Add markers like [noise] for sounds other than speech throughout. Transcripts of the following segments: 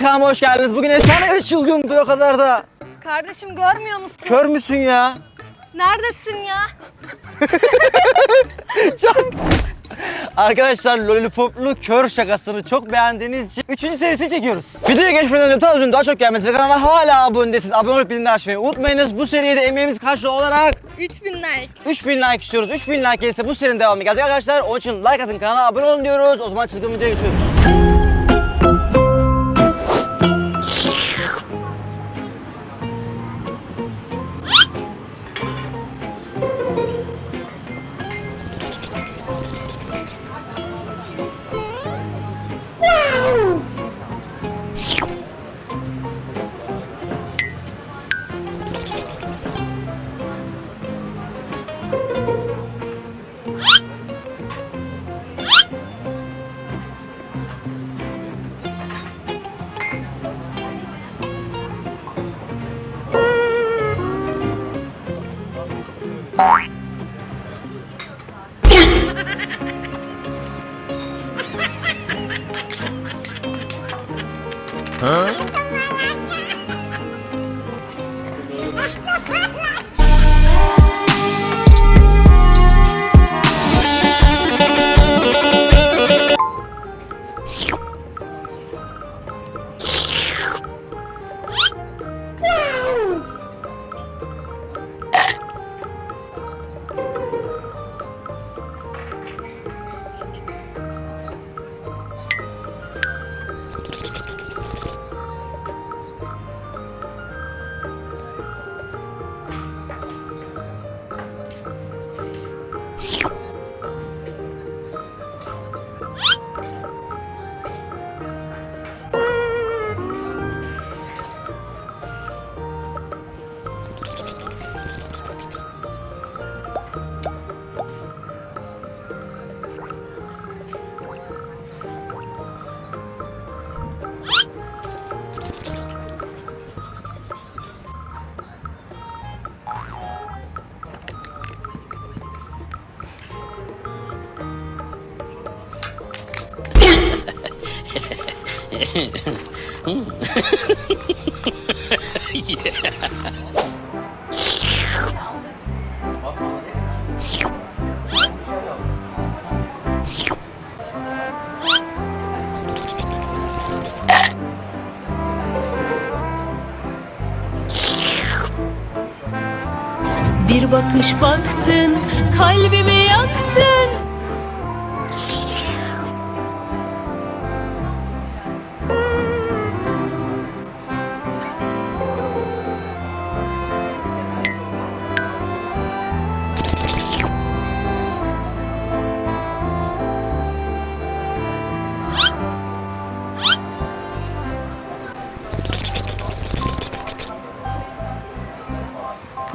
kanalıma hoş geldiniz. Bugün efsane ve çılgın bir o kadar da. Kardeşim görmüyor musun? Kör müsün ya? Neredesin ya? [laughs] Arkadaşlar Lollipop'lu kör şakasını çok beğendiğiniz için 3. serisini çekiyoruz. Videoya geçmeden önce Tazun'un daha çok gelmesi ve kanala hala abone değilseniz abone olup bildirimleri açmayı unutmayınız. Bu seriye de emeğimiz karşılığı olarak 3000 like. 3000 like istiyoruz. 3000 like gelirse bu serinin devamı gelecek arkadaşlar. Onun için like atın kanala abone olun diyoruz. O zaman çılgın videoya geçiyoruz. Huh? Bir bakış baktın, kalbimi yaktın.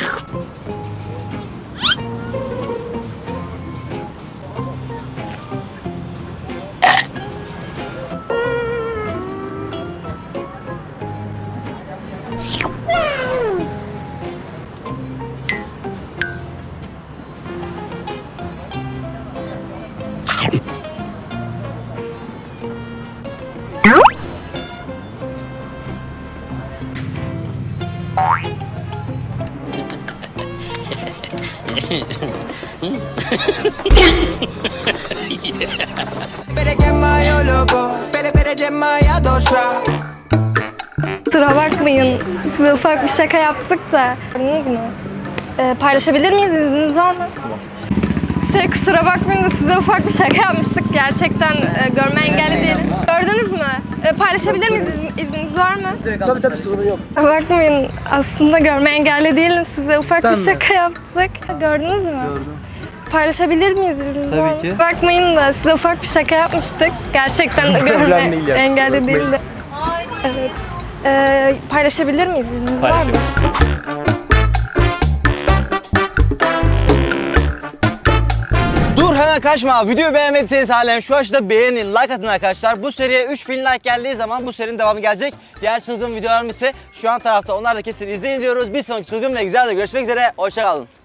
Ах! Kusura bakmayın. Size ufak bir şaka yaptık da. Gördünüz mü? Ee, paylaşabilir miyiz? İzniniz var mı? Şey kusura bakmayın da size ufak bir şaka yapmıştık. Gerçekten e, görme engelli değilim. Gördünüz mü? E, paylaşabilir miyiz? İzn- İzniniz var mı? Tabii tabii sorun yok. Bakmayın aslında görme engelli değilim. Size ufak bir şaka yaptık. Gördünüz mü? Gördüm. Paylaşabilir miyiz izniniz Tabii var mı? ki. Bakmayın da size ufak bir şaka yapmıştık. Gerçekten [laughs] görme Problem değil kusura engelli bakmayın. değildi. Evet. Ee, paylaşabilir miyiz? İzniniz var mı? Hemen kaçma. Videoyu beğenmediyseniz halen şu aşağıda beğenin, like atın arkadaşlar. Bu seriye 3000 like geldiği zaman bu serinin devamı gelecek. Diğer çılgın videolarım ise şu an tarafta. Onları da kesin izleyin diyoruz. Bir sonraki çılgın ve güzel de görüşmek üzere. Hoşçakalın.